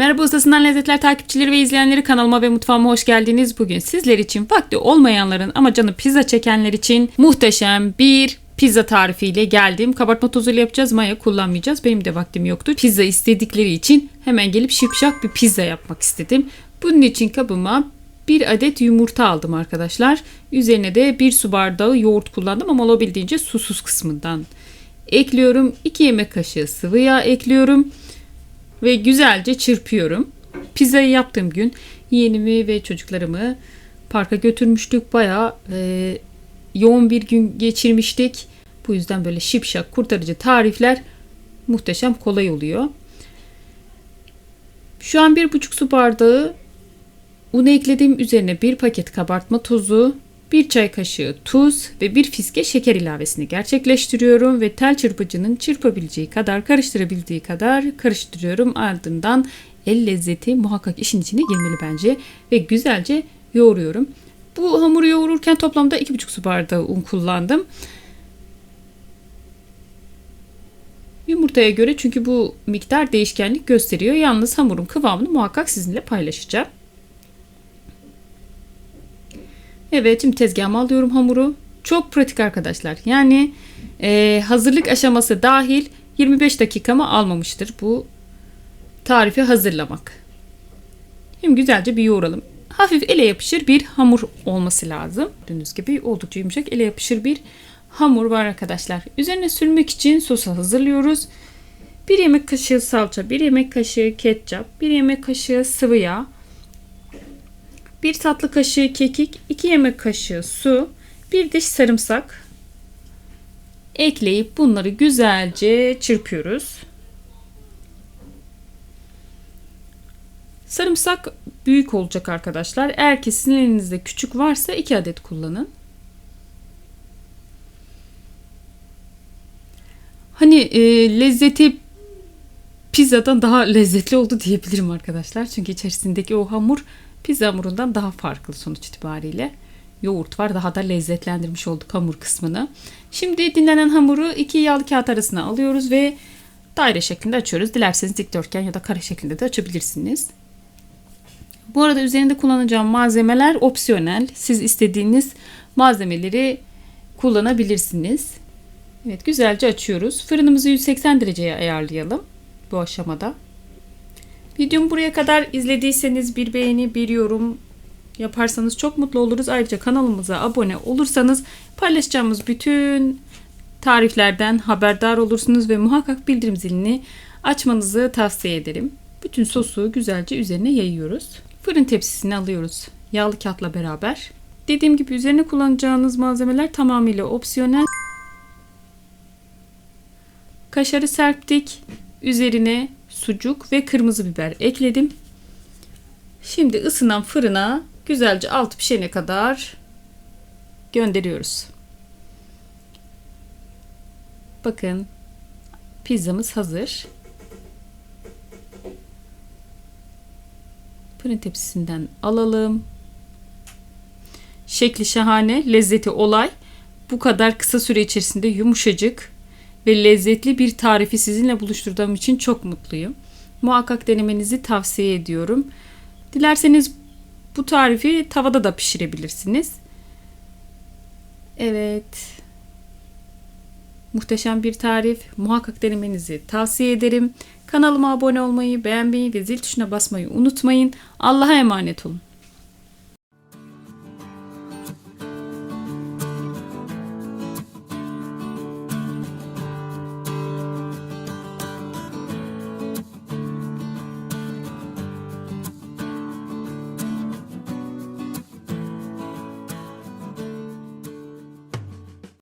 Merhaba Ustasından Lezzetler takipçileri ve izleyenleri kanalıma ve mutfağıma hoş geldiniz. Bugün sizler için vakti olmayanların ama canı pizza çekenler için muhteşem bir pizza tarifiyle geldim. Kabartma tozuyla yapacağız, maya kullanmayacağız. Benim de vaktim yoktu. Pizza istedikleri için hemen gelip şipşak bir pizza yapmak istedim. Bunun için kabıma bir adet yumurta aldım arkadaşlar. Üzerine de bir su bardağı yoğurt kullandım ama olabildiğince susuz kısmından ekliyorum. 2 yemek kaşığı sıvı yağ ekliyorum ve güzelce çırpıyorum. Pizzayı yaptığım gün yeğenimi ve çocuklarımı parka götürmüştük. Bayağı e, yoğun bir gün geçirmiştik. Bu yüzden böyle şipşak kurtarıcı tarifler muhteşem kolay oluyor. Şu an bir buçuk su bardağı un ekledim. Üzerine bir paket kabartma tozu, bir çay kaşığı tuz ve bir fiske şeker ilavesini gerçekleştiriyorum ve tel çırpıcının çırpabileceği kadar karıştırabildiği kadar karıştırıyorum. Ardından el lezzeti muhakkak işin içine girmeli bence ve güzelce yoğuruyorum. Bu hamuru yoğururken toplamda 2,5 su bardağı un kullandım. Yumurtaya göre çünkü bu miktar değişkenlik gösteriyor. Yalnız hamurun kıvamını muhakkak sizinle paylaşacağım. Evet şimdi tezgahıma alıyorum hamuru. Çok pratik arkadaşlar. Yani e, hazırlık aşaması dahil 25 dakikamı almamıştır bu tarifi hazırlamak. Şimdi güzelce bir yoğuralım. Hafif ele yapışır bir hamur olması lazım. Gördüğünüz gibi oldukça yumuşak ele yapışır bir hamur var arkadaşlar. Üzerine sürmek için sosu hazırlıyoruz. 1 yemek kaşığı salça, 1 yemek kaşığı ketçap, 1 yemek kaşığı sıvı yağ, 1 tatlı kaşığı kekik, 2 yemek kaşığı su, 1 diş sarımsak ekleyip bunları güzelce çırpıyoruz. Sarımsak büyük olacak arkadaşlar. Eğer ki sizin elinizde küçük varsa 2 adet kullanın. Hani e, lezzeti pizzadan daha lezzetli oldu diyebilirim arkadaşlar. Çünkü içerisindeki o hamur pizza hamurundan daha farklı sonuç itibariyle. Yoğurt var daha da lezzetlendirmiş olduk hamur kısmını. Şimdi dinlenen hamuru iki yağlı kağıt arasına alıyoruz ve daire şeklinde açıyoruz. Dilerseniz dikdörtgen ya da kare şeklinde de açabilirsiniz. Bu arada üzerinde kullanacağım malzemeler opsiyonel. Siz istediğiniz malzemeleri kullanabilirsiniz. Evet güzelce açıyoruz. Fırınımızı 180 dereceye ayarlayalım bu aşamada. Videomu buraya kadar izlediyseniz bir beğeni, bir yorum yaparsanız çok mutlu oluruz. Ayrıca kanalımıza abone olursanız paylaşacağımız bütün tariflerden haberdar olursunuz ve muhakkak bildirim zilini açmanızı tavsiye ederim. Bütün sosu güzelce üzerine yayıyoruz. Fırın tepsisine alıyoruz. Yağlı kağıtla beraber. Dediğim gibi üzerine kullanacağınız malzemeler tamamıyla opsiyonel. Kaşarı serptik. Üzerine sucuk ve kırmızı biber ekledim. Şimdi ısınan fırına güzelce altı pişene kadar gönderiyoruz. Bakın pizzamız hazır. Fırın tepsisinden alalım. Şekli şahane, lezzeti olay. Bu kadar kısa süre içerisinde yumuşacık ve lezzetli bir tarifi sizinle buluşturduğum için çok mutluyum. Muhakkak denemenizi tavsiye ediyorum. Dilerseniz bu tarifi tavada da pişirebilirsiniz. Evet. Muhteşem bir tarif. Muhakkak denemenizi tavsiye ederim. Kanalıma abone olmayı, beğenmeyi ve zil tuşuna basmayı unutmayın. Allah'a emanet olun.